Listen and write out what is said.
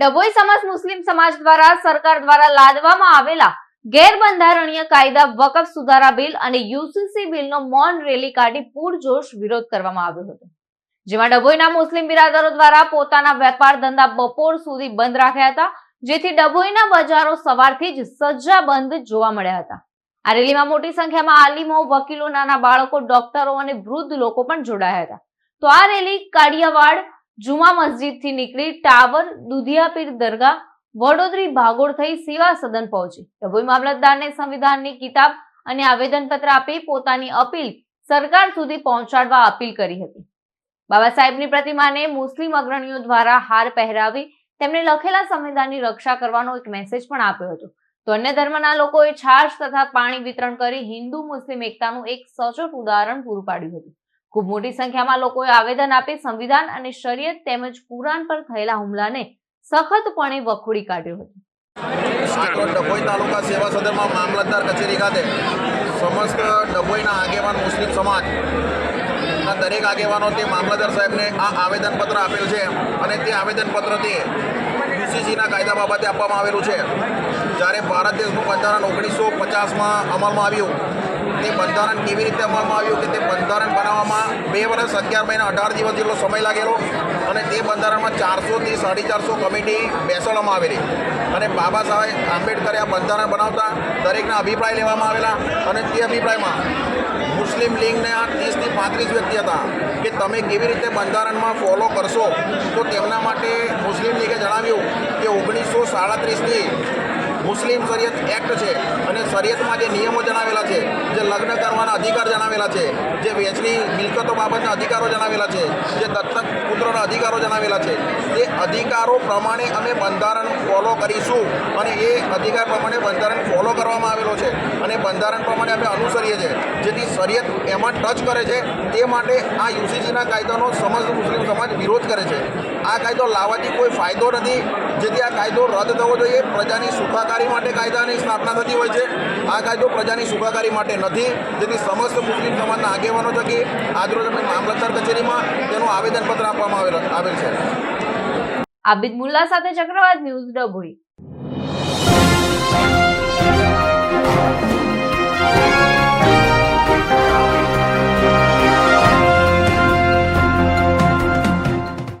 ડભોઈ સમાજ મુસ્લિમ સમાજ દ્વારા સરકાર દ્વારા લાદવામાં આવેલા ગેરબંધારણીય કાયદા, વકફ સુધારા બિલ અને યુસીસી બિલનો મૌન રેલી કાઢી પૂરજોશ વિરોધ કરવામાં આવ્યો હતો. જેમાં ડભોઈના મુસ્લિમ બિરાદરો દ્વારા પોતાના વેપાર ધંધા બપોર સુધી બંધ રાખ્યા હતા, જેથી ડભોઈના બજારો સવારથી જ સજ્જાબંધ જોવા મળ્યા હતા. આ રેલીમાં મોટી સંખ્યામાં આલિમો, વકીલો, નાના બાળકો, ડોક્ટરો અને વૃદ્ધ લોકો પણ જોડાયા હતા. તો આ રેલી કાડિયાવાડ જુમા મસ્જિદથી નીકળી ટાવર, દુધિયાપીર દરગાહ, વડોદરી ભાગોળ થઈ સેવા સદન પહોંચી. ડભોઈ મામલતદારને સંવિધાનની કિતાબ અને આવેદનપત્ર આપી પોતાની અપીલ સરકાર સુધી પહોંચાડવા અપીલ કરી હતી. બાબા સાહેબની પ્રતિમાને મુસ્લિમ અગ્રણીઓ દ્વારા હાર પહેરાવી તેમને લખેલા સંવિધાનની રક્ષા કરવાનો એક મેસેજ પણ આપ્યો હતો. તો અન્ય ધર્મના લોકોએ છાશ તથા પાણી વિતરણ કરી હિન્દુ મુસ્લિમ એકતાનું એક સચોટ ઉદાહરણ પૂરું પાડ્યું હતું. ખૂબ મોટી સંખ્યામાં લોકોએ આવેદન આપી સંવિધાન અને શરીયત તેમજ કુરાન પર થયેલા હુમલાને સખતપણે વખોડી કાઢ્યો હતો. ડભોઈ તાલુકા સેવા સદનમાં મામલતદાર કચેરી ખાતે સમસ્ત ડભોઈના આગેવાન મુસ્લિમ સમાજ ના દરેક આગેવાનો તે મામલતદાર સાહેબને આ આવેદનપત્ર આપેલ છે અને તે આવેદનપત્રથી યુસીસીના કાયદા બાબતે આપવામાં આવેલું છે. જ્યારે ભારત દેશનું બંધારણ ઓગણીસો પચાસમાં અમલમાં આવ્યું તે બંધારણ કેવી રીતે અમલમાં આવ્યું કે તે બંધારણ બનાવવામાં બે વર્ષ, અગિયાર મહિના, અઢાર દિવસ જેટલો સમય લાગેલો અને તે બંધારણમાં ચારસોથી સાડી ચારસો કમિટી બેસાડવામાં આવેલી. અને બાબા સાહેબ આંબેડકરે આ બંધારણ બનાવતા દરેકના અભિપ્રાય લેવામાં આવેલા અને તે અભિપ્રાયમાં મુસ્લિમ લીગના ત્રીસથી પાંત્રીસ વ્યક્તિ હતા કે તમે કેવી રીતે બંધારણમાં ફોલો કરશો? તો તેમના માટે મુસ્લિમ લીગે જણાવ્યું કે ઓગણીસો સાડત્રીસથી મુસ્લિમ શરિયત એક્ટ છે અને શરિયતમાં જે નિયમો જણાવેલા છે, જે લગ્ન કરવાના અધિકાર જણાવેલા છે, જે વેચની મિલકતો બાબતના અધિકારો જણાવેલા છે, જે દત્તક પુત્રોના અધિકારો જણાવેલા છે તે અધિકારો પ્રમાણે અમે બંધારણ ફોલો કરીશું અને એ અધિકાર પ્રમાણે બંધારણ ફોલો કરવામાં આવેલો છે અને બંધારણ પ્રમાણે અમે અનુસરીએ છીએ. જેથી શરિયત એમાં ટચ કરે છે, તે માટે આ યુસીસીના કાયદાનો સમજ મુસ્લિમ સમાજ વિરોધ કરે છે. આ કાયદો લાવવાથી કોઈ ફાયદો નથી. જેથી આ કાયદો રદ થવો જોઈએ. પ્રજાની સુખાકારી માટે કાયદાની સ્થાપના થતી હોય છે. આ કાયદો પ્રજાની સુખાકારી માટે નથી. જેથી સમસ્ત મુસ્લિમ સમાજના આગેવાનો થકી આજરોજ અમે મામલતદાર કચેરીમાં તેનું આવેદનપત્ર આપવામાં આવેલ છે. આબિદ મુલ્લા સાથે ચક્રવાત ન્યૂઝ ડભોઈ.